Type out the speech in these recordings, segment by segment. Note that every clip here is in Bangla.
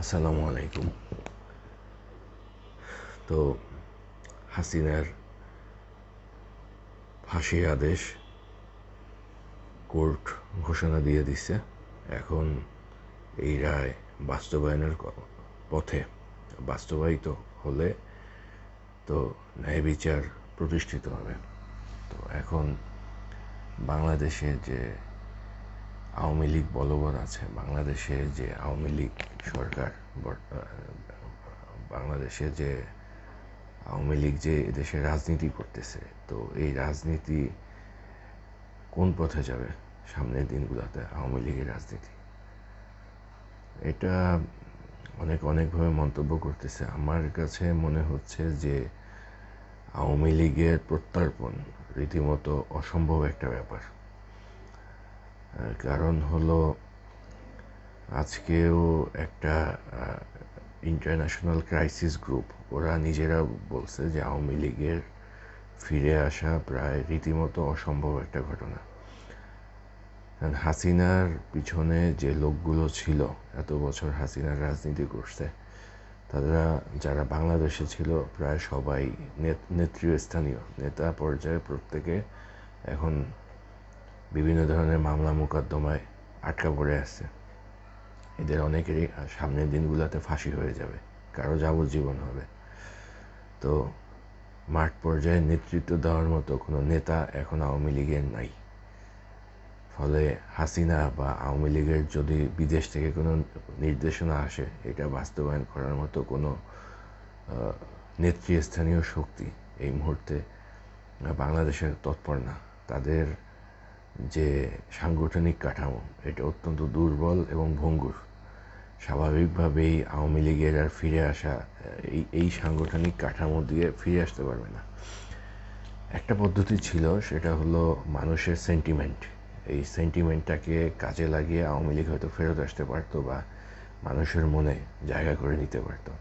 আসসালামু আলাইকুম। তো হাসিনার ফাঁসি আদেশ কোর্ট ঘোষণা দিয়ে দিচ্ছে এখন এই রায় বাস্তবায়নের পথে বাস্তবায়িত হলে তো ন্যায় বিচার প্রতিষ্ঠিত হবে। তো এখন বাংলাদেশে যে আওয়ামী লীগ বলবৎ আছে। বাংলাদেশে যে আওয়ামী লীগ সরকার বাংলাদেশে যে আওয়ামী লীগ যে দেশে রাজনীতি করতেছে, তো এই রাজনীতি কোন পথে যাবে সামনের দিনগুলোতে আওয়ামী লীগের রাজনীতি? এটা অনেক অনেকভাবে মন্তব্য করতেছে। আমার কাছে মনে হচ্ছে যে আওয়ামী লীগের প্রত্যর্পণ রীতিমতো অসম্ভব একটা ব্যাপার। কারণ হলো আজকেও একটা ইন্টারন্যাশনাল ক্রাইসিস গ্রুপ ওরা নিজেরা বলছে যে আওয়ামী লীগের ফিরে আসা প্রায় রীতিমতো অসম্ভব একটা ঘটনা। হাসিনার পিছনে যে লোকগুলো ছিল, এত বছর হাসিনার রাজনীতি করছে, তারা যারা বাংলাদেশে ছিল প্রায় সবাই নেত- নেতৃস্থানীয়। নেতা পর্যায়ে প্রত্যেকে এখন বিভিন্ন ধরনের মামলা মোকদ্দমায় আটকা পড়ে আসছে। এদের অনেকেরই সামনের দিনগুলোতে ফাঁসি হয়ে যাবে। কারও যাবজ্জীবন হবে। তো মাঠ পর্যায়ে নেতৃত্ব দেওয়ার মতো কোনো নেতা এখন আওয়ামী লীগের নাই। ফলে হাসিনা বা আওয়ামী লীগের যদি বিদেশ থেকে কোনো নির্দেশনা আসে, এটা বাস্তবায়ন করার মতো কোনো নেতৃস্থানীয় শক্তি এই মুহূর্তে বাংলাদেশের তৎপর না। তাদের যে সাংগঠনিক কাঠামো, এটা অত্যন্ত দুর্বল এবং ভঙ্গুর। স্বাভাবিকভাবেই আওয়ামী লীগের আর ফিরে আসা, এই এই সাংগঠনিক কাঠামো দিয়ে ফিরে আসতে পারবে না। একটা পদ্ধতি ছিল, সেটা হলো মানুষের সেন্টিমেন্ট এই সেন্টিমেন্টটাকে কাজে লাগিয়ে আওয়ামী লীগ হয়তো ফেরত আসতে পারতো বা মানুষের মনে জায়গা করে নিতে পারতো।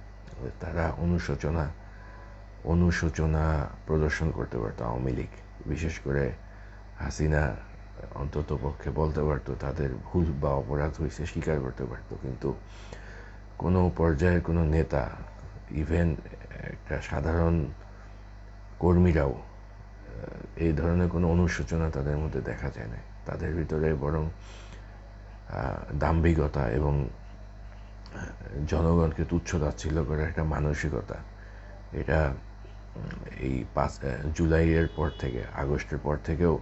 তারা অনুশোচনা অনুশোচনা প্রদর্শন করতে পারতো আওয়ামী লীগ। বিশেষ করে হাসিনা অন্তত পক্ষে বলতে পারতো, তাদের ভুল বা অপরাধ হয়েছে, স্বীকার করতে পারতো। কিন্তু কোনো পর্যায়ের কোনো নেতা ইভেন একটা সাধারণ কর্মীরাও এই ধরনের কোনো অনুশোচনা তাদের মধ্যে দেখা যায় না তাদের ভিতরে বরং দাম্ভিকতা এবং জনগণকে তুচ্ছ তাচ্ছিল্য করার একটা মানসিকতা, এটা এই পাঁচ জুলাইয়ের পর থেকে, আগস্টের পর থেকেও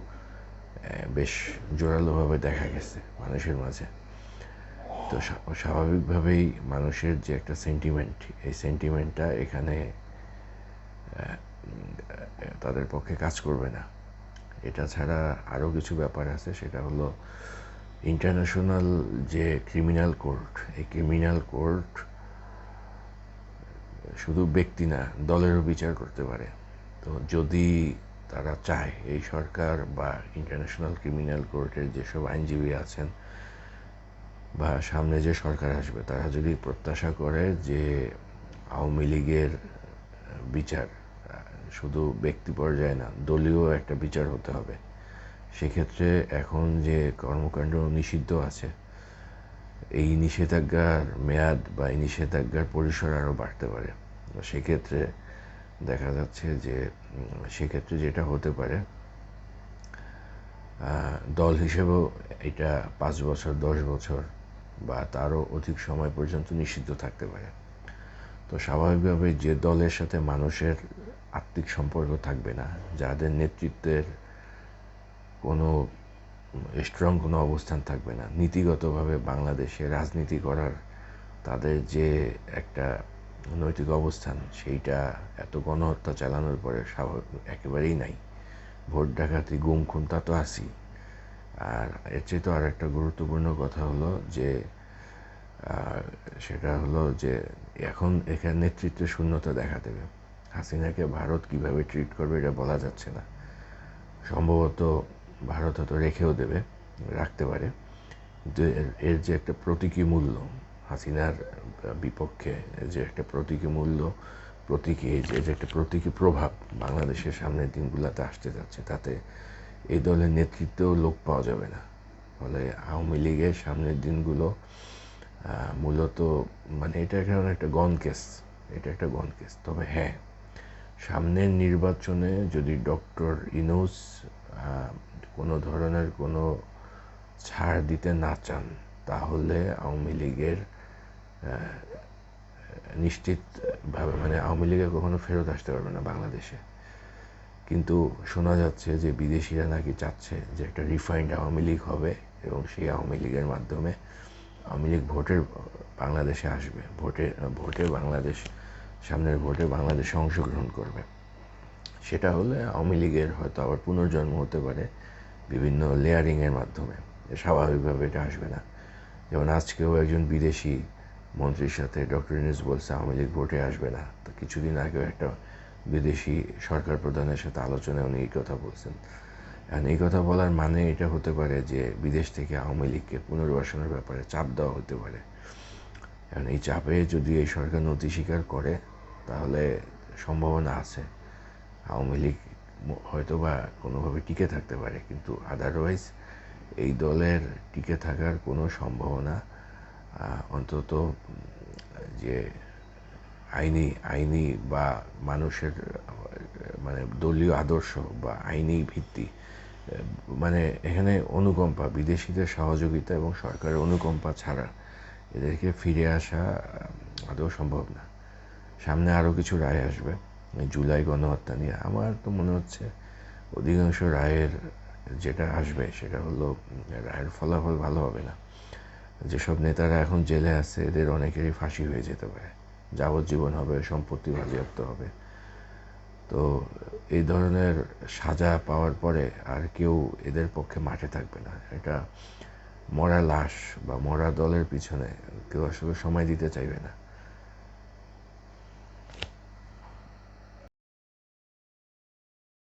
বেশ জোরালোভাবে দেখা গেছে মানুষের মাঝে। তো স্বাভাবিকভাবেই মানুষের যে একটা সেন্টিমেন্ট এই সেন্টিমেন্টটা এখানে তাদের পক্ষে কাজ করবে না। এটা ছাড়া আরও কিছু ব্যাপার আছে, সেটা হলো ইন্টারন্যাশনাল যে ক্রিমিনাল কোর্ট এই ক্রিমিনাল কোর্ট শুধু ব্যক্তি না, দলেরও বিচার করতে পারে। তো যদি তারা চায় এই সরকার বা ইন্টারন্যাশনাল ক্রিমিনাল কোর্টের যেসব আইনজীবী আছেন বা সামনে যে সরকার আসবে, তারা যদি প্রত্যাশা করে যে আওয়ামী লীগের বিচার, শুধু ব্যক্তি পর্যায়ে না, দলীয় একটা বিচার হতে হবে, সেক্ষেত্রে এখন যে কর্মকাণ্ড নিষিদ্ধ আছে, এই নিষেধাজ্ঞার মেয়াদ বা এই নিষেধাজ্ঞার পরিসর আরও বাড়তে পারে। সেক্ষেত্রে দেখা যাচ্ছে যে সেক্ষেত্রে যেটা হতে পারে দল হিসেবেও এটা পাঁচ বছর, দশ বছর বা তারও অধিক সময় পর্যন্ত নিষিদ্ধ থাকতে পারে। তো স্বাভাবিকভাবে যে দলের সাথে মানুষের আত্মিক সম্পর্ক থাকবে না, যাদের নেতৃত্বের কোনো স্ট্রং কোনো অবস্থান থাকবে না, নীতিগতভাবে বাংলাদেশে রাজনীতি করার তাদের যে একটা নৈতিক অবস্থান, সেইটা এত গণহত্যা চালানোর পরে স্বাভাবিক, একেবারেই নাই। ভোট ডাকাতি, গুম খুন, তা তো আসি আর এর চেয়ে তো আর একটা গুরুত্বপূর্ণ কথা হলো যে সেটা হলো যে, এখন এখানে নেতৃত্বের শূন্যতা দেখা দেবে। হাসিনাকে ভারত কীভাবে ট্রিট করবে এটা বলা যাচ্ছে না। সম্ভবত ভারত হয়তো রেখেও দেবে, রাখতে পারে। কিন্তু এর যে একটা প্রতীকী মূল্য হাসিনার বিপক্ষে যে একটা প্রতীকী মূল্য, প্রতীকী যে যে একটা প্রতীকী প্রভাব বাংলাদেশের সামনের দিনগুলোতে আসতে যাচ্ছে, তাতে এই দলের নেতৃত্বেও লোক পাওয়া যাবে না। ফলে আওয়ামী লীগের সামনের দিনগুলো মূলত মানে এটা এখন একটা গন কেস, এটা একটা গন কেস। তবে হ্যাঁ সামনের নির্বাচনে যদি ডক্টর ইনোস কোনো ধরনের কোনো ছাড় দিতে না চান, তাহলে আওয়ামী লীগের নিশ্চিতভাবে মানে আওয়ামী লীগে কখনো ফেরত আসতে পারবে না বাংলাদেশে। কিন্তু শোনা যাচ্ছে যে বিদেশিরা নাকি চাচ্ছে যে একটা রিফাইন্ড আওয়ামী লীগ হবে এবং সেই আওয়ামী লীগের মাধ্যমে আওয়ামী লীগ ভোটের বাংলাদেশে আসবে ভোটে ভোটে বাংলাদেশ, সামনের ভোটে বাংলাদেশে অংশগ্রহণ করবে। সেটা হলে আওয়ামী লীগের হয়তো আবার পুনর্জন্ম হতে পারে বিভিন্ন লেয়ারিংয়ের মাধ্যমে। স্বাভাবিকভাবে এটা আসবে না। যেমন আজকেও একজন বিদেশি মন্ত্রীর সাথে ডক্টর ইউনুস বলছে, আওয়ামী লীগ ভোটে আসবে না। তো কিছুদিন আগেও একটা বিদেশি সরকার প্রধানের সাথে আলোচনায় উনি এই কথা বলছেন। এখন এই কথা বলার মানে এটা হতে পারে যে বিদেশ থেকে আওয়ামী লীগকে পুনর্বাসনের ব্যাপারে চাপ দেওয়া হতে পারে। এখন এই চাপে যদি এই সরকার নথি স্বীকার করে, তাহলে সম্ভাবনা আছে। আওয়ামী লীগ হয়তো বা কোনোভাবে টিকে থাকতে পারে, কিন্তু আদারওয়াইজ এই দলের টিকে থাকার কোনো সম্ভাবনা অন্তত যে আইনি আইনি বা মানুষের মানে দলীয় আদর্শ বা আইনি ভিত্তি মানে এখানে অনুকম্পা, বিদেশিদের সহযোগিতা এবং সরকারের অনুকম্পা ছাড়া এদেরকে ফিরে আসা আদৌ সম্ভব না। সামনে আরও কিছু রায় আসবে, জুলাই গণহত্যা নিয়ে। আমার তো মনে হচ্ছে অধিকাংশ রায়ের যেটা আসবে সেটা হলো রায়ের ফলাফল ভালো হবে না। যেসব নেতারা এখন জেলে আছে, এদের অনেকেরই ফাঁসি হয়ে যেতে পারে। যাবজ্জীবন হবে, সম্পত্তি বাজেয়াপ্ত হবে। তো এই ধরনের সাজা পাওয়ার পরে আর কেউ এদের পক্ষে মাঠে থাকবে না। এটা মরা লাশ বা মরা দলের পিছনে কেউ আসলে সময় দিতে চাইবে না।